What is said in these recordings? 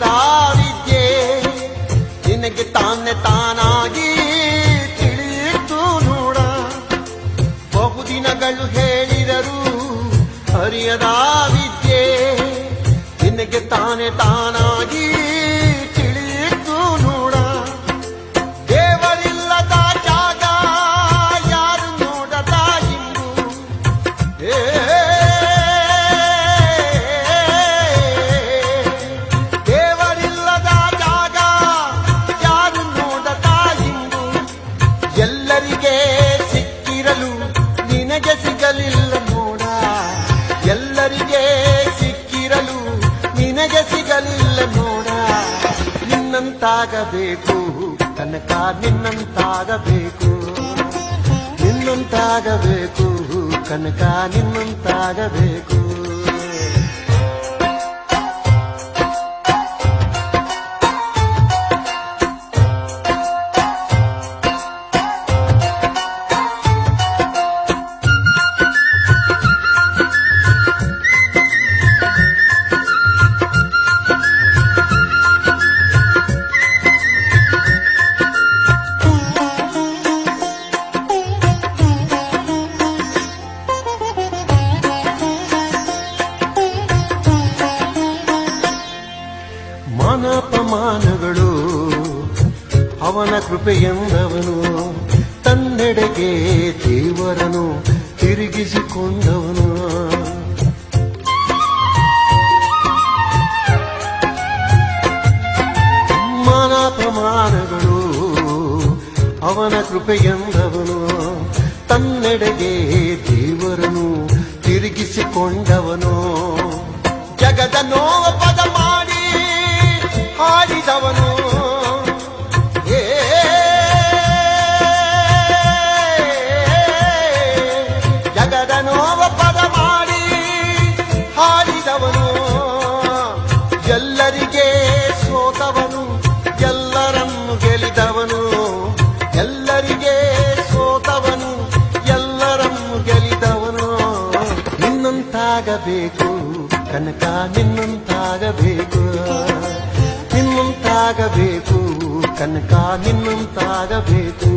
ವಿದ್ಯೆ ನಿನಗೆ ತಾನೆ ತಾನಾಗಿ ತಿಳಿಯಿತು ನೋಡ. ಬಹುದಿನಗಳು ಹೇಳಿದರು ವಿದ್ಯೆ ನಿನಗೆ ತಾನೆ ತಾನಾಗಿ ಎಲ್ಲರಿಗೆ ಸಿಕ್ಕಿರಲು ನಿನಗೆ ಸಿಗಲಿಲ್ಲ ನೋಡ. ನಿನ್ನಂತಾಗಬೇಕು ಕನಕ ನಿನ್ನಂತಾಗಬೇಕು. ನಿನ್ನಂತಾಗಬೇಕು ಕನಕ ನಿನ್ನಂತಾಗಬೇಕು. ಮಾನಪಮಾನಗಳು ಅವನ ಕೃಪೆಯೆಂದವನು, ತನ್ನೆಡೆಗೆ ದೇವರನು ತಿರುಗಿಸಿಕೊಂಡವನು. ಮಾನಪಮಾನಗಳು ಅವನ ಕೃಪೆಯೆಂದವನು, ತನ್ನೆಡೆಗೆ ದೇವರನು ತಿರುಗಿಸಿಕೊಂಡವನು. ಜಗದ ನೋವ ಪದ ಹಾಡಿದವನು. ಏ ಜಗದ ನೋವ ಪದ ಮಾಡಿ ಹಾಡಿದವನು. ಎಲ್ಲರಿಗೆ ಸೋತವನು, ಎಲ್ಲರನ್ನು ಗೆಲಿದವನು ಎಲ್ಲರಿಗೆ ಸೋತವನು, ಎಲ್ಲರನ್ನು ಗೆಲಿದವನು ನಿನ್ನಂತಾಗಬೇಕು ಕನಕ ನಿನ್ನಂತಾಗಬೇಕು ಕನಕ ನಿನ್ನಂತಾಗಬೇಕು.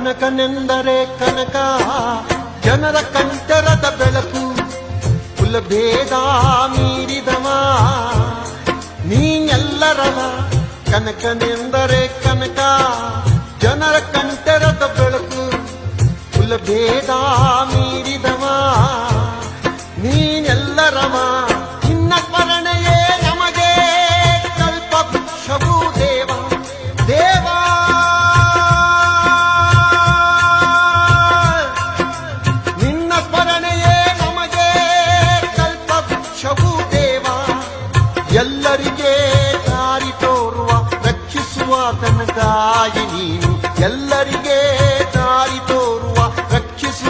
ಕನಕನೆಂದರೆ ಕನಕ, ಜನರ ಕಂಠರದ ಬೆಳಕು, ಕುಲಭೇದ ಮೀರಿದವ. ನೀನೆಲ್ಲರವ ಕನಕನೆಂದರೆ ಕನಕ, ಜನರ ಕಂಠರದ ಬೆಳಕು, ಕುಲಭೇದ ಮೀರಿದವ.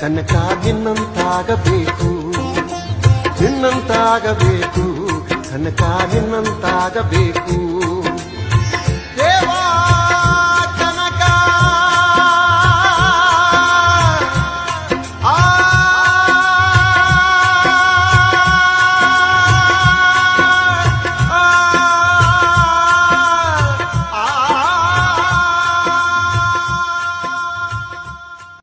ಕನಕ ನಿನ್ನಂತಾಗಬೇಕು ನಿನ್ನಂತಾಗಬೇಕು